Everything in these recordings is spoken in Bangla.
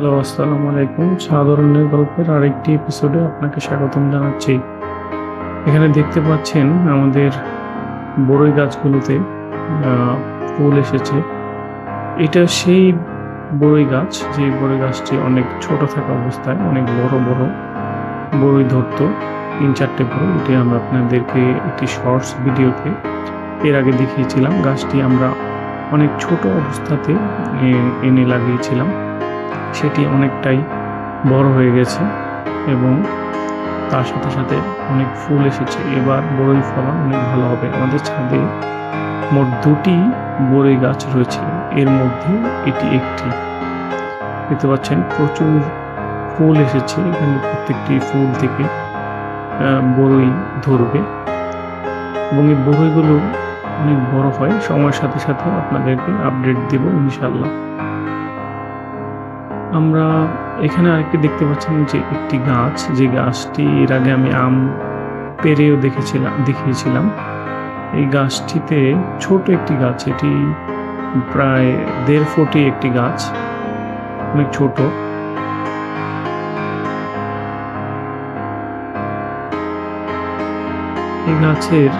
হ্যালো, আসসালামু আলাইকুম। সাধারণের গল্পের আরেকটি এপিসোডে আপনাকে স্বাগতম জানাচ্ছি। এখানে দেখতে পাচ্ছেন আমাদের বড়ই গাছগুলোতে ফুল এসেছে। এটা সেই বড়ই গাছ, যে বড়ই গাছটি অনেক ছোট থাকা অবস্থায়, অনেক বড় বড় বড়ই ধরতো, তিন চারটে বড়। এটি আমরা আপনাদেরকে একটি শর্টস ভিডিওতে এর আগে দেখিয়েছিলাম। গাছটি আমরা অনেক ছোট অবস্থাতে এনে লাগিয়েছিলাম। সেটি অনেকটাই বড় হয়ে গেছে এবং তার সাথে সাথে অনেক ফুল এসেছে। এবার বড়ই ফলন অনেক ভালো হবে। আমাদের ছাদে মোট দুটি বড়ই গাছ রয়েছে। এর মধ্যে এটি একটি। দেখতে পাচ্ছেন, প্রচুর ফুল এসেছে। এখানে প্রত্যেকটি ফুল থেকে বড়ই ধরবে। এবং এই বড়ইগুলো অনেক বড় হয়। সময়ের সাথে সাথে আপনাদেরকে আপডেট দেব ইনশাল্লাহ আমরা এখানে আরেকটি দেখতে পাচ্ছেন যে একটি গাছ, যে গাছটি এর আগে আমি আম পেরেও দেখেছিলাম দেখিয়েছিলাম। এই গাছটিতে ছোট একটি গাছ, এটি প্রায় দেড় ফুটি একটি গাছ, অনেক ছোট। এই গাছের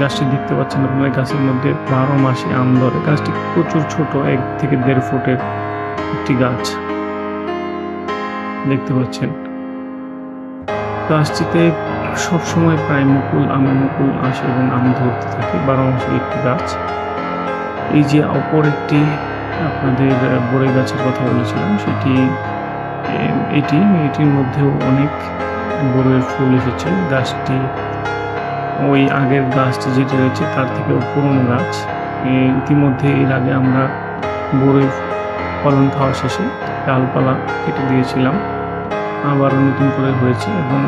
গাছটি দেখতে পাচ্ছেন আপনারা, গাছের মধ্যে বারো মাসে আম ধরে। গাছটি প্রচুর ছোট, এক থেকে দেড় ফুটের। একটি গাছ দেখতে পাচ্ছেন। গাছটিতে সবসময় প্রায় মুকুল আমি মুকুল আসে এবং আম ধরতে থাকে, বারো মাসে একটি গাছ। এই যে অপর একটি আপনাদের বড়ই গাছের কথা বলেছিলাম, সেটি, এটি, এটির মধ্যেও অনেক বড়ের ফুল এসেছে। গাছটি, ওই আগের গাছটি যেটি রয়েছে, তার থেকেও পুরনো গাছ। ইতিমধ্যে এর আগে আমরা বড়ই ফলন খাওয়া শেষে ডালপালা কেটে দিয়েছিলাম। আবারও নতুন করে হয়েছে এবং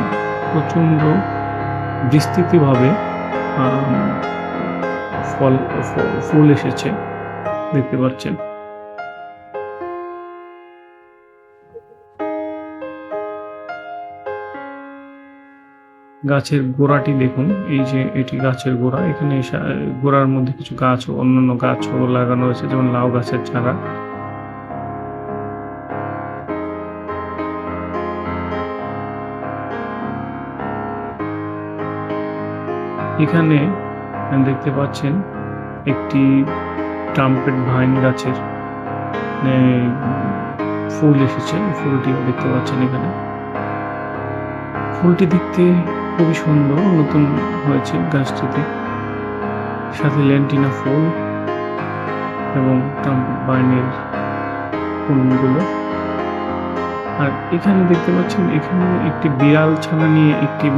প্রচণ্ড বিস্তৃতভাবে ফল ফুল এসেছে। দেখতে পাচ্ছেন। গাছের গোড়াটি দেখুন। এই যে এটি গাছের গোড়া। এখানে গোড়ার মধ্যে কিছু গাছ, অন্যান্য গাছও লাগানো রয়েছে যেমন লাউ গাছের চারা। এখানে দেখতে পাচ্ছেন একটি ট্রাম্পেট ভাইন গাছের ফুল এসেছে। ফুলটি দেখতে পাচ্ছেন এখানে। ফুলটি দেখতে খুবই সুন্দর, নতুন হয়েছে গাছটিতে। সাথে ল্যান্টিনা ফুল এবং ট্রাম্পেট ভাইনের ফুলগুলো। আর এখানে দেখতে পাচ্ছেন এখানে একটি বিড়াল ছানা নিয়ে একটি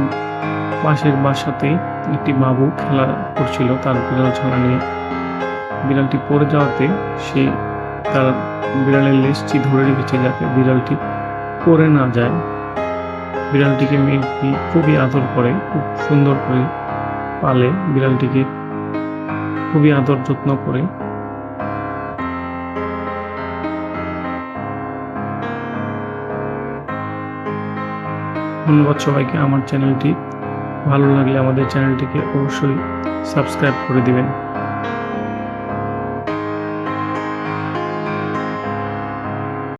পাশের বাসাতে একটি বাবু খেলা করছিল তার বিড়াল ছানা নিয়ে। বিড়ালটি পড়ে যাওয়াতে সে তার বিড়ালের লেজটি ধরে রেখেছে যাতে বিড়ালটি পড়ে না যায়। বিড়ালটিকে মেয়েটি খুবই আদর করে, খুব সুন্দর করে পালে। বিড়ালটিকে খুবই আদর যত্ন করে। ধন্যবাদ সবাইকে আমার চ্যানেলটি। ভালো লাগলে আমাদের চ্যানেলটিকে অবশ্যই সাবস্ক্রাইব করে দিবেন।